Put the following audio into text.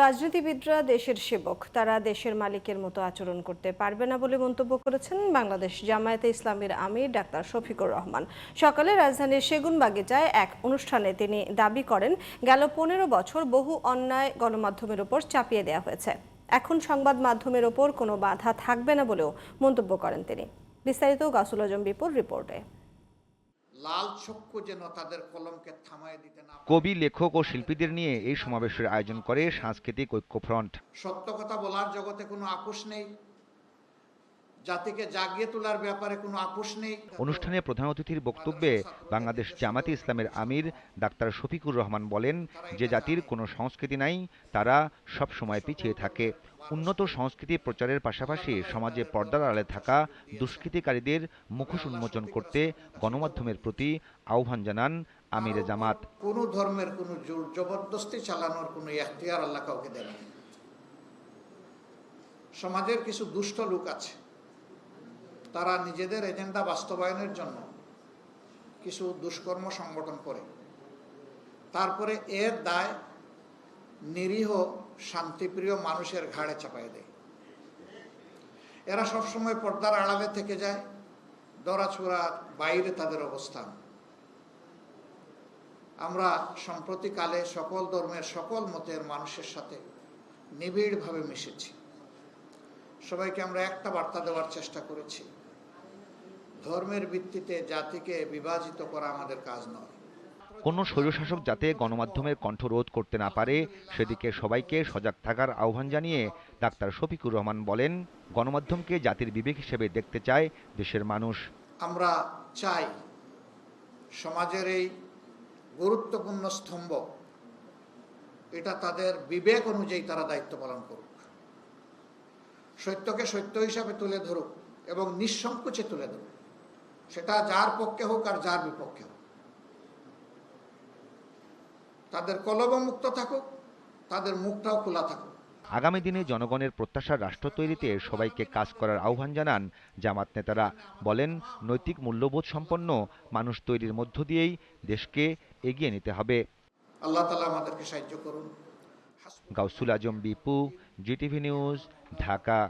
রাজনীতিবিদরা দেশের সেবক, তারা দেশের মালিকের মতো আচরণ করতে পারবে না বলে মন্তব্য করেছেন বাংলাদেশ জামায়াতে ইসলামীর আমির ডাক্তার শফিকুর রহমান। সকালে রাজধানীর সেগুন সেগুনবাগিচায় এক অনুষ্ঠানে তিনি দাবি করেন, গেল পনেরো বছর বহু অন্যায় গণমাধ্যমের ওপর চাপিয়ে দেওয়া হয়েছে। এখন সংবাদ মাধ্যমের ওপর কোনো বাধা থাকবে না বলেও মন্তব্য করেন তিনি। বিস্তারিত গাসুল আজম বিপুর রিপোর্টে। লাল চক্ষু যেন তাদের কলমকে থামায় দিতে না কবি লেখক ও শিল্পীদের নিয়ে এই সমাবেশের আয়োজন করে সাংস্কৃতিক ঐক্যফ্রন্ট। সত্য কথা বলার জগতে কোনো আপোষ নেই। জাতিকে জাগিয়ে তোলার ব্যাপারে কোনো আপোষ নেই। অনুষ্ঠানে প্রধান অতিথির বক্তব্যে বাংলাদেশ জামাতে ইসলামের আমির ডাক্তার শফিকুর রহমান বলেন যে জাতির কোনো সংস্কৃতি নাই তারা সব সময় পিছিয়ে থাকে। উন্নত সংস্কৃতি প্রচারের পাশাপাশি সমাজে পর্দার আড়ালে থাকা দুষ্কৃতিকারীদের মুখোশ উন্মোচন করতে গণমাধ্যমের প্রতি আহ্বান জানান আমিরে জামাত। কোনো ধর্মের কোনো জোর জবরদস্তি চালানোর কোনো এখতিয়ার আল্লাহ কাউকে দেন সমাজের কিছু দুষ্ট লোক আছে তারা নিজেদের এজেন্ডা বাস্তবায়নের জন্য কিছু দুষ্কর্ম সংগঠন করে। তারপরে এর দায় নিরীহ, শান্তিপ্রিয় মানুষের ঘাড়ে চাপাই দেয়। এরা সবসময় পর্দার আড়ালে থেকে যায় দরাছোড়ার বাইরে তাদের অবস্থান। আমরা সম্প্রতিকালে সকল ধর্মের সকল মতের মানুষের সাথে নিবিড়ভাবে মিশেছি। সবাইকে আমরা একটা বার্তা দেওয়ার চেষ্টা করেছি। ধর্মের ভিত্তিতে জাতিকে বিভাজিত করা আমাদের কাজ নয়। কোনো স্বৈরশাসক যাতে গণমাধ্যমের কণ্ঠ রোধ করতে না পারে সেদিকে সবাইকে সজাগ থাকার আহ্বান জানিয়ে ডাক্তার শফিকুর রহমান বলেন গণমাধ্যমকে জাতির বিবেক হিসেবে দেখতে চায় দেশের মানুষ। আমরা চাই সমাজের এই গুরুত্বপূর্ণ স্তম্ভ এটা তাদের বিবেক অনুযায়ী তারা দায়িত্ব পালন করুক। সত্যকে সত্য হিসাবে তুলে ধরুক এবং নিঃসংকোচে তুলে ধরুক। সেটা যার পক্ষে হোক আর যার বিপক্ষে হোক। তাদের কলম মুক্ত থাকুক তাদের মুখটাও খোলা থাকুক। আগামী দিনে জনগণের প্রত্যাশার রাষ্ট্র তৈরিতে সবাইকে কাজ করার আহ্বান জানান জামাত নেতারা। বলেন নৈতিক মূল্যবোধ সম্পন্ন মানুষ তৈরির মধ্য দিয়েই দেশকে এগিয়ে নিতে হবে। আল্লাহ তালা আমাদেরকে সাহায্য করুন। Gausul Azam Bipu GTV news Dhaka.